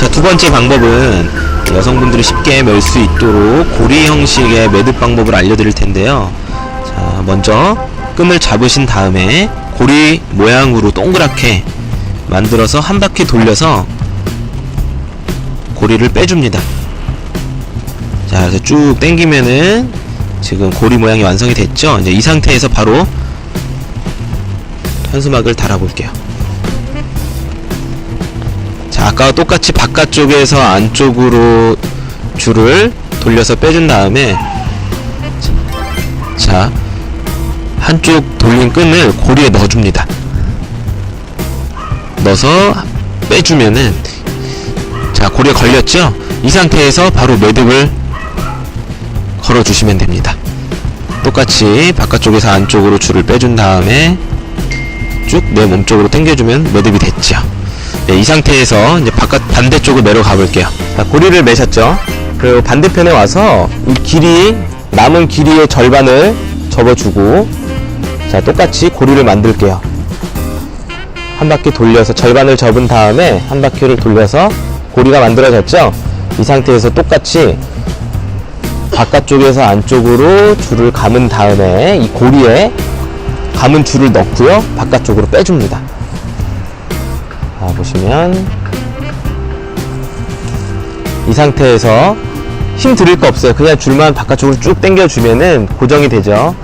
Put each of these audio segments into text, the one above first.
자, 두 번째 방법은 여성분들이 쉽게 멜 수 있도록 고리 형식의 매듭 방법을 알려드릴 텐데요. 자, 먼저 끈을 잡으신 다음에 고리 모양으로 동그랗게 만들어서 한 바퀴 돌려서 고리를 빼줍니다. 자, 그래서 쭉 당기면은 지금 고리 모양이 완성이 됐죠? 이제 이 상태에서 바로 현수막을 달아볼게요. 자, 아까와 똑같이 바깥쪽에서 안쪽으로 줄을 돌려서 빼준 다음에 자, 한쪽 돌린 끈을 고리에 넣어줍니다. 넣어서 빼주면은 자, 고리에 걸렸죠? 이 상태에서 바로 매듭을 걸어주시면 됩니다. 똑같이 바깥쪽에서 안쪽으로 줄을 빼준 다음에 쭉 내 몸쪽으로 당겨주면 매듭이 됐죠. 네, 이 상태에서 이제 바깥 반대쪽으로 내려가 볼게요. 자, 고리를 매셨죠? 그리고 반대편에 와서 이 길이 남은 길이의 절반을 접어주고 자 똑같이 고리를 만들게요. 한 바퀴 돌려서 절반을 접은 다음에 한 바퀴를 돌려서 고리가 만들어졌죠? 이 상태에서 똑같이 바깥쪽에서 안쪽으로 줄을 감은 다음에 이 고리에 감은 줄을 넣고요. 바깥쪽으로 빼줍니다. 자, 보시면 이 상태에서 힘 들일 거 없어요. 그냥 줄만 바깥쪽으로 쭉 당겨주면은 고정이 되죠.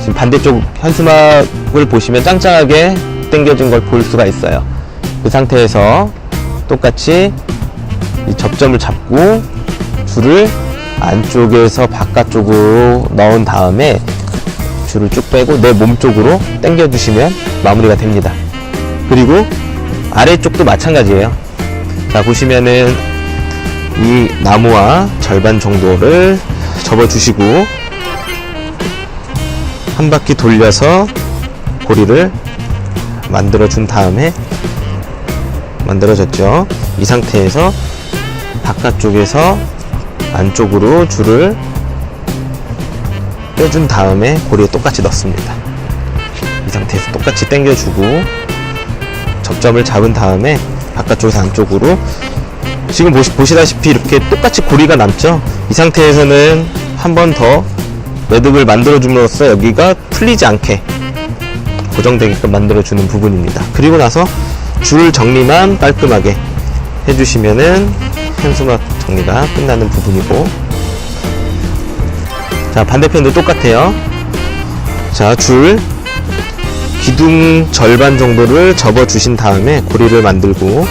지금 반대쪽 현수막을 보시면 짱짱하게 당겨진 걸 볼 수가 있어요. 그 상태에서 똑같이 이 접점을 잡고 줄을 안쪽에서 바깥쪽으로 넣은 다음에 줄을 쭉 빼고 내 몸 쪽으로 당겨 주시면 마무리가 됩니다. 그리고 아래쪽도 마찬가지예요. 자 보시면은 이 나무와 절반 정도를 접어 주시고 한 바퀴 돌려서 고리를 만들어 준 다음에 만들어졌죠. 이 상태에서 바깥쪽에서 안쪽으로 줄을 빼준 다음에 고리에 똑같이 넣습니다. 이 상태에서 똑같이 당겨주고 접점을 잡은 다음에 바깥쪽에서 안쪽으로 지금 보시, 보시다시피 이렇게 똑같이 고리가 남죠? 이 상태에서는 한 번 더 매듭을 만들어 줌으로써 여기가 풀리지 않게 고정되게끔 만들어 주는 부분입니다. 그리고 나서 줄 정리만 깔끔하게 해주시면은 현수막 정리가 끝나는 부분이고 자 반대편도 똑같아요 자줄 기둥 절반 정도를 접어 주신 다음에 고리를 만들고.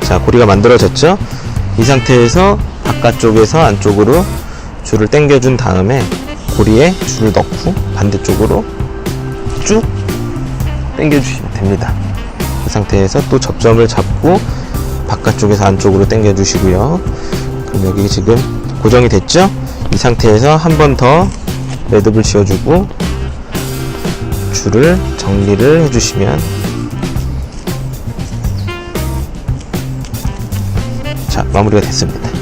자 고리가 만들어졌죠? 이 상태에서 바깥쪽에서 안쪽으로 줄을 당겨 준 다음에 고리에 줄을 넣고 반대쪽으로 쭉 당겨 주시면 됩니다. 그 상태에서 또 접점을 잡고 바깥쪽에서 안쪽으로 당겨 주시고요. 그럼 여기 지금 고정이 됐죠? 이 상태에서 한 번더 매듭을 지어주고 줄을 정리를 해주시면 자 마무리가 됐습니다